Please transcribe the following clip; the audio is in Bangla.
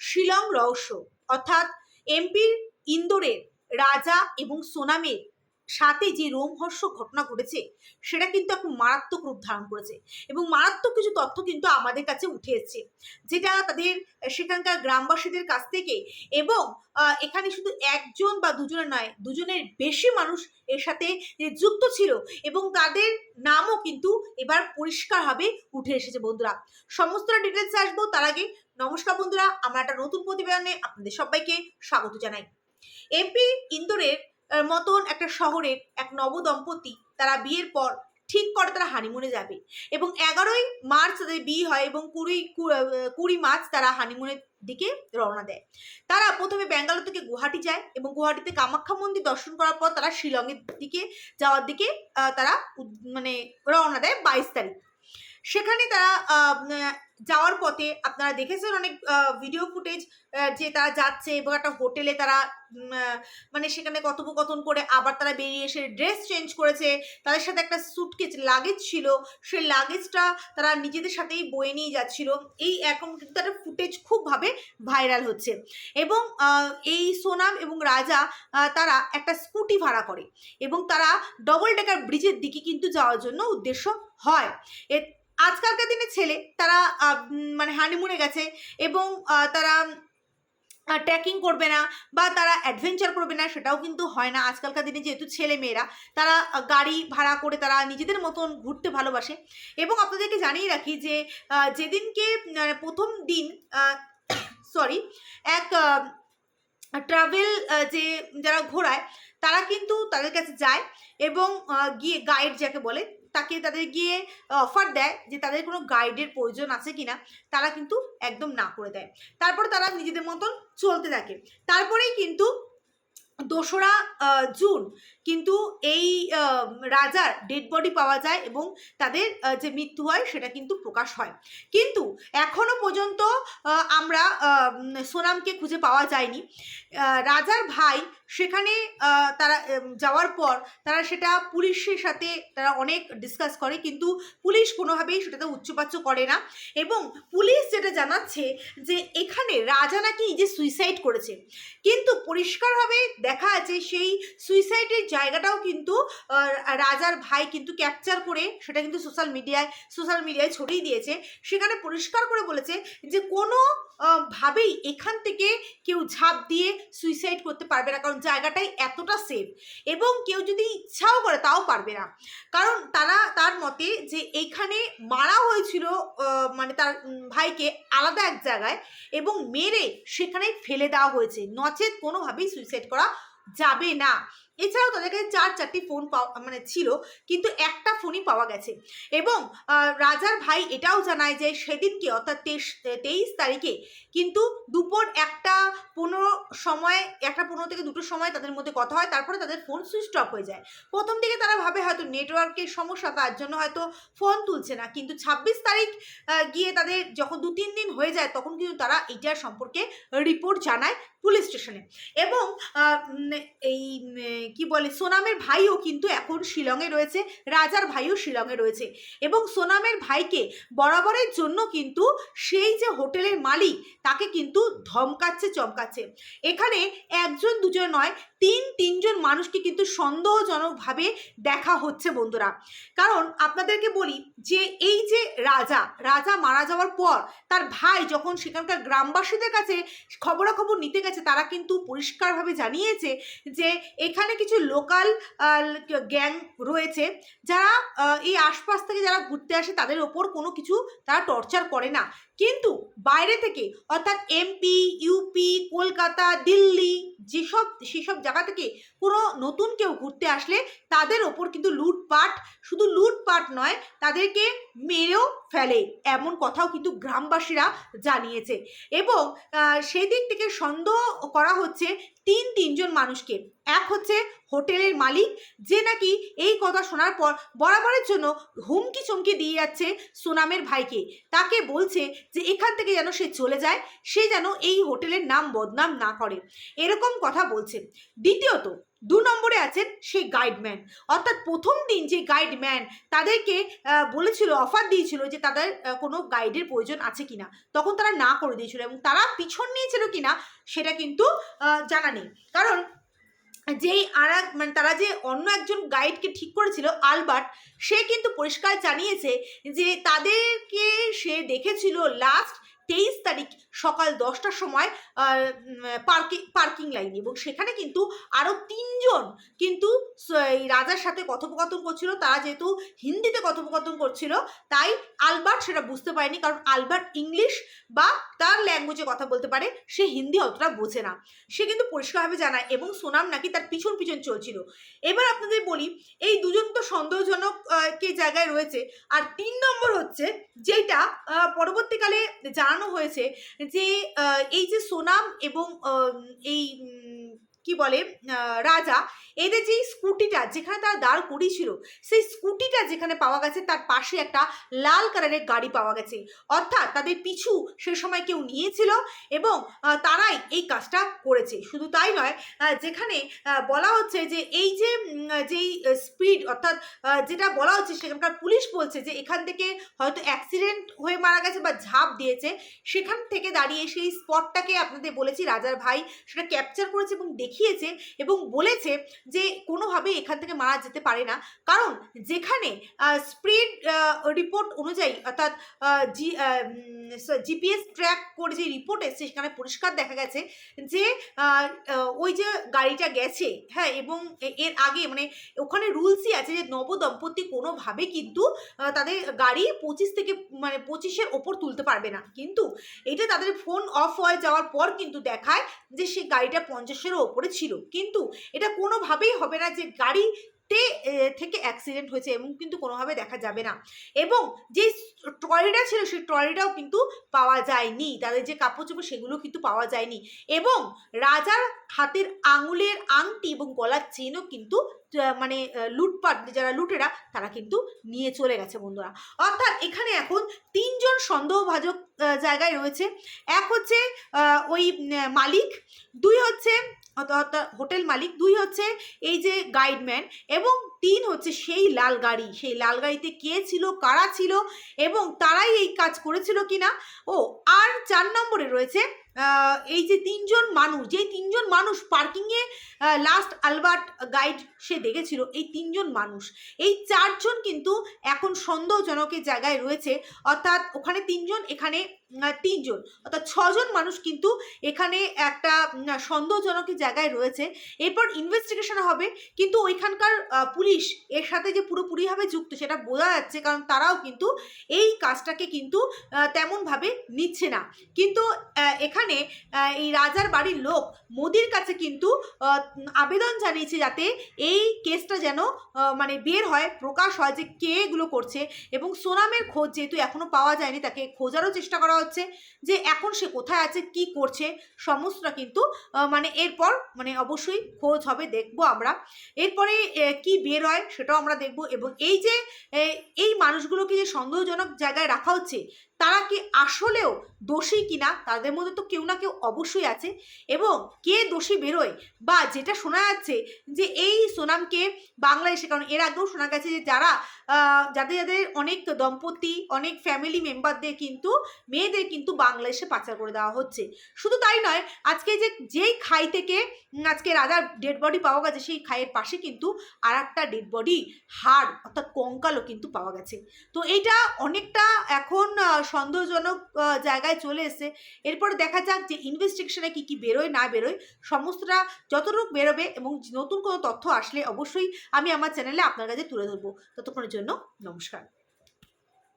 শিলং রহস্য। অর্থাৎ এমপির ইন্দোরের রাজা এবং সোনামের সাথে যে রোমহর্ষক ঘটনা ঘটেছে, সেটা কিন্তু এখন মারাত্মক রূপ ধারণ করেছে এবং মারাত্মক কিছু তথ্য কিন্তু আমাদের কাছে উঠে এসছে, যেটা তাদের সেখানকার গ্রামবাসীদের কাছ থেকে এবং এখানে শুধু একজন বা দুজনের নয়, দুজনের বেশি মানুষ এর সাথে যুক্ত ছিল এবং তাদের নামও কিন্তু এবার পরিষ্কারভাবে উঠে এসেছে বন্ধুরা। সমস্তটা ডিটেলস আসব, তার আগে নমস্কার বন্ধুরা, আমরা একটা নতুন প্রতিবেদনে আপনাদের সবাইকে স্বাগত জানাই। এমপি ইন্দোরের মতন একটা শহরের এক নবদম্পতি তারা বিয়ের পর ঠিক করে তারা হানিমুনে যাবে। এবং এগারোই মার্চ তাদের বিয়ে হয় এবং কুড়ি কুড়ি মার্চ তারা হানিমুনের দিকে রওনা দেয়। তারা প্রথমে ব্যাঙ্গালোর থেকে গুয়াহাটি যায় এবং গুয়াহাটিতে কামাখ্যা মন্দির দর্শন করার পর তারা শিলংয়ের দিকে, যাওয়ার দিকে তারা মানে রওনা দেয় বাইশ তারিখ। সেখানে তারা যাওয়ার পথে আপনারা দেখেছেন অনেক ভিডিও ফুটেজ যে তারা যাচ্ছে এবং একটা হোটেলে তারা মানে সেখানে কথোপকথন করে আবার তারা বেরিয়ে এসে ড্রেস চেঞ্জ করেছে। তাদের সাথে একটা সুটকেস লাগেজ ছিল। সেই লাগেজটা তারা নিজেদের সাথেই বয়ে নিয়ে যাচ্ছিল। এই এখন কিন্তু একটা ফুটেজ খুবভাবে ভাইরাল হচ্ছে। এবং এই সোনাম এবং রাজা তারা একটা স্কুটি ভাড়া করে এবং তারা ডবল ডেকার ব্রিজের দিকে কিন্তু যাওয়ার জন্য উদ্দেশ্য হয়। আজকালকার দিনে ছেলে, তারা মানে হানিমুনে গেছে এবং তারা ট্রেকিং করবে না বা তারা অ্যাডভেঞ্চার করবে না, সেটাও কিন্তু হয় না। আজকালকার দিনে যেহেতু ছেলে মেয়েরা, তারা গাড়ি ভাড়া করে তারা নিজেদের মতন ঘুরতে ভালোবাসে। এবং আপনাদেরকে জানিয়ে রাখি যে যেদিনকে প্রথম দিন সরি এক ট্রাভেল যে যারা ঘোরায়, তারা কিন্তু তাদের কাছে যায় এবং গিয়ে গাইড যাকে বলে তাকে তাদের গিয়ে অফার দেয় যে তাদের কোনো গাইডের প্রয়োজন আছে কিনা, তারা কিন্তু একদম না করে দেয়। তারপর তারা নিজেদের মতন চলতে থাকে। তারপরেই কিন্তু দোসরা জুন কিন্তু এই রাজার ডেড বডি পাওয়া যায় এবং তাদের যে মৃত্যু হয় সেটা কিন্তু প্রকাশ হয়। কিন্তু এখনও পর্যন্ত আমরা সোনামকে খুঁজে পাওয়া যায়নি। রাজার ভাই সেখানে তারা যাওয়ার পর তারা সেটা পুলিশের সাথে তারা অনেক ডিসকাস করে কিন্তু পুলিশ কোনোভাবেই সেটাতে উচ্চপাচ্য করে না এবং পুলিশ যেটা জানাচ্ছে যে এখানে রাজা নাকি যে সুইসাইড করেছে। কিন্তু পরিষ্কারভাবে দেখা আছে সেই সুইসাইডের জায়গাটাও কিন্তু রাজার ভাই কিন্তু ক্যাপচার করে সেটা কিন্তু সোশ্যাল মিডিয়ায় সোশ্যাল মিডিয়ায় ছড়িয়ে দিয়েছে। সেখানে পরিষ্কার করে বলেছে যে কোনো ভাবেই এখান থেকে কেউ ঝাঁপ দিয়ে সুইসাইড করতে পারবে না। কারণ জায়গাটাই এতটা সেফ এবং কেউ যদি ইচ্ছাও করে তাও পারবে না। কারণ তারা তার মতে যে এইখানে মারা হয়েছিল মানে তার ভাইকে আলাদা এক জায়গায় এবং মেরে সেখানে ফেলে দেওয়া হয়েছে। নচেত কোনোভাবেই সুইসাইড করা যাবে না। এছাড়াও তাদের কাছে চার, চারটি ফোন পাওয়া মানে ছিল, কিন্তু একটা ফোনই পাওয়া গেছে। এবং রাজার ভাই এটাও জানায় যে সেদিনকে, অর্থাৎ তেইশ তারিখে কিন্তু দুপুর একটা পনেরো সময়, একটা পনেরো থেকে দুটোর সময় তাদের মধ্যে কথা হয়, তারপরে তাদের ফোন সুইচ অফ হয়ে যায়। প্রথম দিকে তারা ভাবে হয়তো নেটওয়ার্কের সমস্যা, তার জন্য হয়তো ফোন তুলছে না। কিন্তু ছাব্বিশ তারিখ গিয়ে তাদের যখন দু, তিন দিন হয়ে যায়, তখন কিন্তু তারা এইটার সম্পর্কে রিপোর্ট জানায় পুলিশ স্টেশনে। এবং এই কি বলে? সোনামের ভাইও কিন্তু এখন শিলংয়ে রয়েছে, রাজার ভাইও শিলংয়ে রয়েছে। এবং সোনামের ভাইকে বরাবরের জন্য কিন্তু সেই যে হোটেলের মালিক, তাকে কিন্তু ধমকাচ্ছে, চমকাচ্ছে। এখানে একজন দুজন নয় তিন, তিনজন মানুষকে কিন্তু সন্দেহজনকভাবে দেখা হচ্ছে বন্ধুরা। কারণ আপনাদেরকে বলি যে এই যে রাজা রাজা মারা যাওয়ার পর তার ভাই যখন সেখানকার গ্রামবাসীদের কাছে খবরাখবর নিতে গেছে, তারা কিন্তু পরিষ্কারভাবে জানিয়েছে যে এখানে কিছু লোকাল গ্যাং রয়েছে যারা এই আশপাশ থেকে যারা ঘুরতে আসে তাদের ওপর কোনো কিছু তারা টর্চার করে না। কিন্তু বাইরে থেকে, অর্থাৎ এমপি ইউপি কলকাতা, দিল্লি, যেসব, সেসব জায়গা থেকে কোনো নতুন কেউ ঘুরতে আসলে তাদের ওপর কিন্তু লুটপাট, শুধু লুটপাট নয়, তাদেরকে মেরেও ফেলে, এমন কথাও কিন্তু গ্রামবাসীরা জানিয়েছে। এবং সেই দিক থেকে সন্দেহ করা হচ্ছে তিন তিনজন মানুষকে। এক হচ্ছে হোটেলের মালিক, যে নাকি এই কথা শোনার পর বরাবরের জন্য হুমকি চমকি দিয়ে যাচ্ছে সোনামের ভাইকে। তাকে বলছে যে এখান থেকে যেন সে চলে যায়, সে যেন এই হোটেলের নাম বদনাম না করে। এরকম কথা বলছে। দ্বিতীয়ত দু নম্বরে আছেন সেই গাইডম্যান অর্থাৎ প্রথম দিন যে গাইডম্যান তাদেরকে বলেছিল অফার দিয়েছিল যে তাদের কোনো গাইডের প্রয়োজন আছে কিনা। তখন তারা না করে দিয়েছিল এবং তারা পিছন নিয়েছিল কিনা সেটা কিন্তু জানা নেই। কারণ যেই আর মানে তারা যে অন্য একজন গাইডকে ঠিক করেছিল, আলবার্ট, সে কিন্তু পরিষ্কার জানিয়েছে যে তাদেরকে সে দেখেছিল লাস্ট তেইশ তারিখ সকাল দশটার সময় পার্কিং পার্কিং লাইনে। এবং সেখানে কিন্তু আরও তিনজন কিন্তু এই রাজার সাথে কথোপকথন করছিল। তারা যেহেতু হিন্দিতে কথোপকথন করছিল, তাই আলবার্ট সেটা বুঝতে পারেনি। কারণ আলবার্ট ইংলিশ বা তার ল্যাঙ্গুয়েজে কথা বলতে পারে, সে হিন্দি অতটা বোঝে না। সে কিন্তু পরিষ্কারভাবে জানায় এবং সোনাম নাকি তার পিছন পিছন চলছিল। এবার আপনাদের বলি, এই দুজন তো সন্দেহজনক কে জায়গায় রয়েছে। আর তিন নম্বর হচ্ছে, যেটা পরবর্তীকালে জানানো হয়েছে যে এই যে সোনাম এবং এই কি বলে রাজা, এদের যে স্কুটিটা যেখানে তারা দাঁড় করিয়েছিল, সেই স্কুটিটা যেখানে পাওয়া গেছে, তার পাশে একটা লাল কালারের গাড়ি পাওয়া গেছে। অর্থাৎ তাদের পিছু সে সময় কেউ নিয়েছিল এবং তারাই এই কাজটা করেছে। শুধু তাই নয় যেখানে বলা হচ্ছে যে এই যে যেই স্পিড অর্থাৎ যেটা বলা হচ্ছে, সেখানকার পুলিশ বলছে যে এখান থেকে হয়তো অ্যাক্সিডেন্ট হয়ে মারা গেছে বা ঝাঁপ দিয়েছে, সেখান থেকে দাঁড়িয়ে সেই স্পটটাকে আপনাদের বলেছি, রাজার ভাই সেটা ক্যাপচার করেছে এবং দেখিয়েছে এবং বলেছে যে কোনোভাবেই এখান থেকে মারা যেতে পারে না। কারণ যেখানে স্পিড রিপোর্ট অনুযায়ী অর্থাৎ জি জিপিএস ট্র্যাক করে যে রিপোর্ট এসছে সেখানে পরিষ্কার দেখা গেছে যে ওই যে গাড়িটা গেছে হ্যাঁ এবং এর আগে মানে ওখানে রুলসই আছে যে নবদম্পতি কোনোভাবে কিন্তু তাদের গাড়ি পঁচিশ থেকে মানে পঁচিশের ওপর তুলতে পারবে না। কিন্তু এটা তাদের ফোন অফ হয়ে যাওয়ার পর কিন্তু দেখায় যে সেই গাড়িটা পঞ্চাশেরও ওপরে ছিল কিন্তু এটা কোনোভাবেই হবে না যে গাড়ি তে থেকে অ্যাক্সিডেন্ট হয়েছে এবং কিন্তু কোনোভাবে দেখা যাবে না। এবং যে ট্রলিটা ছিল সেই ট্রলিটাও কিন্তু পাওয়া যায়নি। তাদের যে কাপড় চোপড় সেগুলো কিন্তু পাওয়া যায়নি। এবং রাজার হাতের আঙুলের আংটি এবং গলার চেনও কিন্তু মানে লুটপাট, যারা লুটেরা, তারা কিন্তু নিয়ে চলে গেছে বন্ধুরা। অর্থাৎ এখানে এখন তিনজন সন্দেহভাজক জায়গায় রয়েছে। এক হচ্ছে ওই মালিক, দুই হচ্ছে হোটেল মালিক, দুই হচ্ছে এই যে গাইডম্যান এবং তিন হচ্ছে সেই লাল গাড়ি। সেই লাল গাড়িতে কে ছিল, কারা ছিল এবং তারাই এই কাজ করেছিল কিনা? ও, আর চার নম্বরে রয়েছে এই যে তিনজন মানুষ, যেই তিনজন মানুষ পার্কিংয়ে লাস্ট আলবার্ট গাইড সে দেখেছিল, এই তিনজন মানুষ। এই চারজন কিন্তু এখন সন্দেহজনকের জায়গায় রয়েছে, অর্থাৎ ওখানে তিনজন, এখানে তিনজন। অর্থাৎ ছজন মানুষ কিন্তু এখানে একটা সন্দেহজনক জায়গায় রয়েছে। এরপর ইনভেস্টিগেশন হবে। কিন্তু ওইখানকার পুলিশ এর সাথে যে পুরোপুরিভাবে যুক্ত সেটা বোঝা যাচ্ছে কারণ তারাও কিন্তু এই কাজটাকে কিন্তু তেমনভাবে নিচ্ছে না। কিন্তু এখানে এই রাজার বাড়ির লোক মোদির কাছে কিন্তু আবেদন জানিয়েছে যাতে এই কেসটা যেন মানে বের হয়, প্রকাশ হয় যে কে এগুলো করছে। এবং সোনামের খোঁজ যেহেতু এখনও পাওয়া যায়নি, তাকে খোঁজারও চেষ্টা করা হচ্ছে যে এখন সে কোথায় আছে, কি করছে সমস্তটা কিন্তু মানে এরপর মানে অবশ্যই খোঁজ হবে, দেখব আমরা। এরপরে কি বের হয় সেটাও আমরা দেখব এবং এই যে এই মানুষগুলোকে যে সন্দেহজনক জায়গায় রাখা হচ্ছে তারা কি আসলেও দোষী কিনা তাদের মধ্যে তো কেউ না কেউ অবশ্যই আছে। এবং কে দোষী বেরোয় বা যেটা শোনা যাচ্ছে যে এই সোনামকে বাংলাদেশে, কারণ এর আগেও শোনা গেছে যে যারা যাদের যাদের অনেক দম্পতি, অনেক ফ্যামিলি মেম্বারদের কিন্তু, মেয়েদের কিন্তু বাংলাদেশে পাচার করে দেওয়া হচ্ছে। শুধু তাই নয়, আজকে যে, যেই খাই থেকে আজকে রাজার ডেড বডি পাওয়া গেছে, সেই খাইয়ের পাশে কিন্তু আর একটা ডেড বডি হাড়, অর্থাৎ কঙ্কালও কিন্তু পাওয়া গেছে। তো এইটা অনেকটা এখন সন্দেহজনক জায়গায় চলে এসেছে এরপরে দেখা যাক যে ইনভেস্টিগেশনে কি কি বেরোয়, না বেরোয়। সমস্তটা যতটুকু বেরোবে এবং নতুন কোনো তথ্য আসলে অবশ্যই আমি আমার চ্যানেলে আপনার কাছে তুলে ধরবো। ততক্ষণের জন্য নমস্কার।